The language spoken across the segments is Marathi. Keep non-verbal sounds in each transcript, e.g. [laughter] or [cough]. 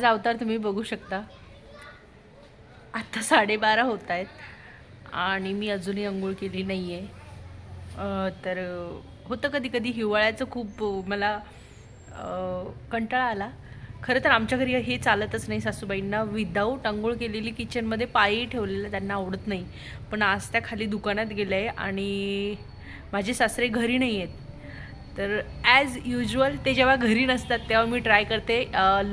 माझा अवतार तुम्ही बघू शकता. आत्ता साडेबारा होत आहेत आणि मी अजूनही अंघोळ केली नाही आहे तर होतं कधी कधी हिवाळ्याचं खूप मला कंटाळा आला. खरं तर आमच्या घरी हे चालतच नाही सासूबाईंना. विदाऊट आंघोळ केलेली किचनमध्ये पायही ठेवलेलं त्यांना आवडत नाही. पण आज त्या खाली दुकानात गेले आहे आणि माझे सासरे घरी नाही आहेत तर ॲज युजल ते जेव्हा घरी नसतात तेव्हा मी ट्राय करते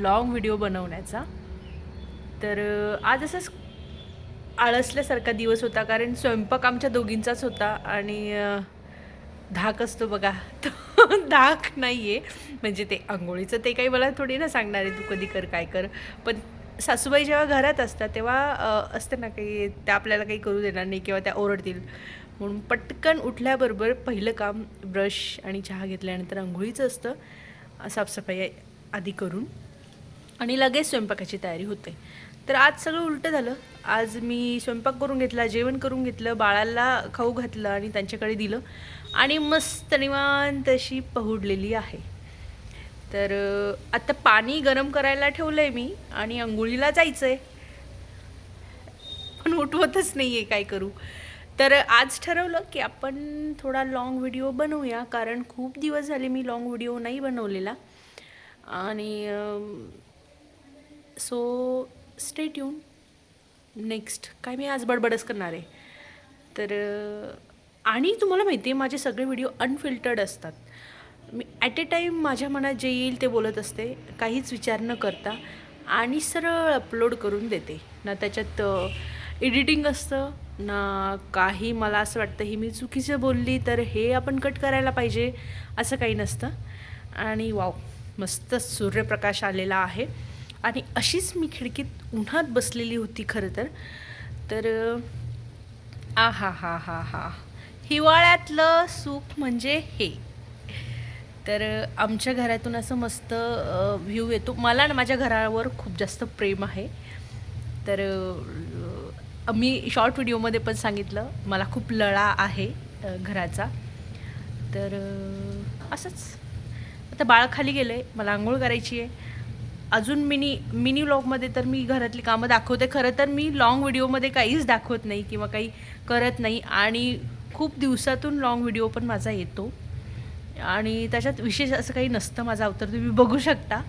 लॉंग व्हिडिओ बनवण्याचा. तर आज असंच आळसल्यासारखा दिवस होता कारण स्वयंपाक आमच्या दोघींचाच होता आणि धाक असतो बघा. तो [laughs] धाक नाही आहे म्हणजे ते आंघोळीचं ते काही मला थोडी ना सांगणार आहे तू कधी कर काय कर. पण सासूबाई जेव्हा घरात असतात तेव्हा असते असतं ना काही त्या आपल्याला काही करू देणार नाही किंवा त्या ओरडतील. म्हणून पटकन उठल्याबरोबर पहिलं काम ब्रश आणि चहा घेतल्यानंतर आंघोळीचं असतं. साफसफाई आधी करून. आणि लगेच स्वयंपाकाची तयारी होते. तर आज सगळं उलटं झालं. आज मी स्वयंपाक करून घेतला जेवण करून घेतलं बाळाला खाऊ घातलं आणि त्यांच्याकडे दिलं. आणि मस्त निवांत अशी पहुडलेली आहे. तर आता पाणी गरम करायला ठेवलं आहे मी आणि आंघोळीला जायचं आहे पण उठवतच नाही आहे काय करू. तर आज ठरवलं की आपण थोडा लाँग व्हिडिओ बनवूया कारण खूप दिवस झाले मी लाँग व्हिडिओ नाही बनवलेला. आणि सो स्टेट येऊन नेक्स्ट काय मी आज बडबडच करणार आहे? तर आणि तुम्हाला माहिती आहे माझे सगळे व्हिडिओ अनफिल्टर्ड असतात. मी ॲट ए टाईम माझ्या मनात जे येईल ते बोलत असते. काहीच विचार न करता. आणि सरळ अपलोड करून देते. ना त्याच्यात एडिटिंग असतं ना काही मला असं वाटतं ही मी चुकीचं बोलली तर हे आपण कट करायला पाहिजे असं काही नसतं. आणि वाव मस्त सूर्यप्रकाश आलेला आहे. आणि अशीच मी खिडकीत उन्हात बसलेली होती खरं तर. तर आ हा हा हा हा. हिवाळ्यातलं सुख म्हणजे हे. तर आमच्या घरातून असं मस्त व्ह्यू येतो. मला ना माझ्या घरावर खूप जास्त प्रेम आहे. तर मी शॉर्ट व्हिडिओमध्ये पण सांगितलं मला खूप लळा आहे घराचा. तर असंच. आता बाळ खाली गेलं आहे मला आंघोळ करायची आहे. अजून मिनी मिनी व्लॉगमध्ये तर मी घरातली कामं दाखवते. खरं तर मी लाँग व्हिडिओमध्ये काहीच दाखवत नाही किंवा काही करत नाही. आणि खूप दिवसातून लाँग व्हिडिओ पण माझा येतो. आणि त्याच्यात विशेष असं काही नसतं माझा अवतर तुम्ही बघू शकता.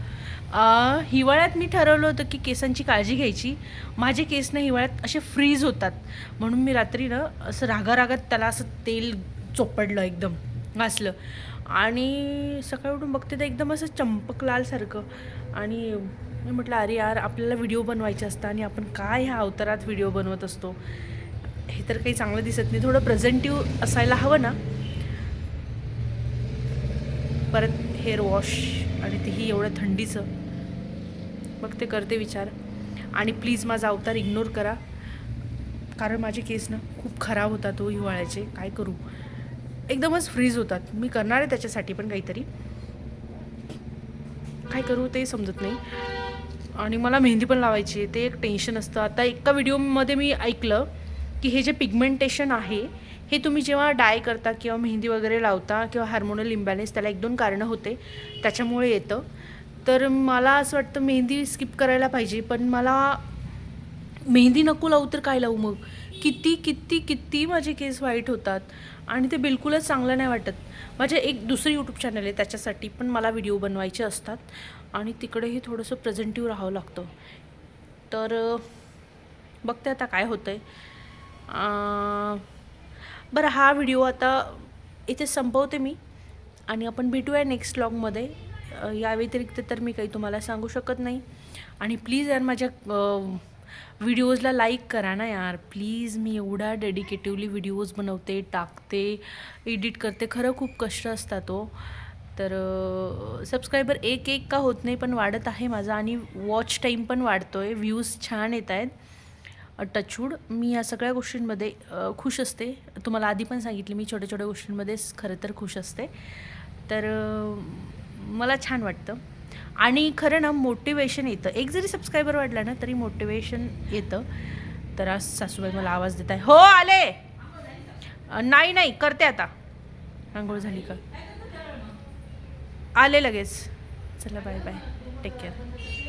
हिवाळ्यात मी ठरवलं होतं की केसांची काळजी घ्यायची. माझे केस ना हिवाळ्यात असे फ्रीज होतात. म्हणून मी रात्री ना असं रागारागात त्याला असं तेल चोपडलं एकदम घासलं. आणि सकाळी उठून बघते तर एकदम असं चंपकलालसारखं आणि मी म्हटलं अरे यार आपल्याला व्हिडिओ बनवायचे असतं आणि आपण काय ह्या अवतारात व्हिडिओ बनवत असतो? हे तर काही चांगलं दिसत नाही. थोडं प्रेझेंटिव्ह असायला हवं ना. परत हेअर वॉश आणि तेही एवढं थंडीचं. मग ते करते विचार. आणि प्लीज माझा अवतार इग्नोर करा. कारण माझे केस ना खूप खराब होतात तो हिवाळ्याचे. काय करू? एकदमच फ्रीज होतात. मी करणार आहे त्याच्यासाठी पण काहीतरी. काय करू ते समजत नाही. आणि मला मेहंदी पण लावायची आहे. ते एक टेन्शन असतं. आता एका व्हिडिओमध्ये मी ऐकलं की हे जे पिगमेंटेशन आहे हे तुम्ही जेव्हा डाय करता किंवा मेहंदी वगैरे लावता किंवा हार्मोनल इम्बॅलेन्स त्याला एक दोन कारणं होते त्याच्यामुळे येतं. तर मला असं वाटतं मेहंदी स्किप करायला पाहिजे पण मला मेहंदी नको लावू तर काय लावू मग? किती किती किती माझे केस वाईट होतात आणि ते बिलकुलच चांगलं नाही वाटत. माझे एक दुसरं यूट्यूब चॅनल आहे त्याच्यासाठी पण मला व्हिडिओ बनवायचे असतात आणि तिकडेही थोडंसं प्रेझेंटिव्ह राहावं लागतं. तर बघते आता काय होतं आहे बरं हा व्हिडिओ आता इथे संपवते मी आणि आपण भेटूया नेक्स्ट ब्लॉगमध्ये या व्यतिरिक्त तर मी काही तुम्हाला सांगू शकत नाही. आणि प्लीज यार माझ्या व्हिडिओजला लाईक करा ना यार. प्लीज मी एवढा डेडिकेटिवली व्हिडिओज बनवते टाकते एडिट करते. खरं खूप कष्ट असतात तो तर सबस्क्रायबर एक एक का होत नाही पण वाढत आहे माझा आणि वॉच टाईम पण वाढतो आहे व्ह्यूज छान येत आहेत. टचवूड. मी या सगळ्या गोष्टींमध्ये खुश असते. तुम्हाला आधी पण सांगितले मी छोट्या छोट्या गोष्टींमध्येच खरं तर खुश असते. तर मला छान वाटतं. आणि खरं ना मोटिवेशन येतं. एक जरी सबस्क्रायबर वाढला ना तरी मोटिवेशन येतं. तर आज सासूबाई मला आवाज देत आहे. हो आले! नाही नाही करते आता. रांगोळ झाली का? आले लगेच. चला बाय बाय. Take care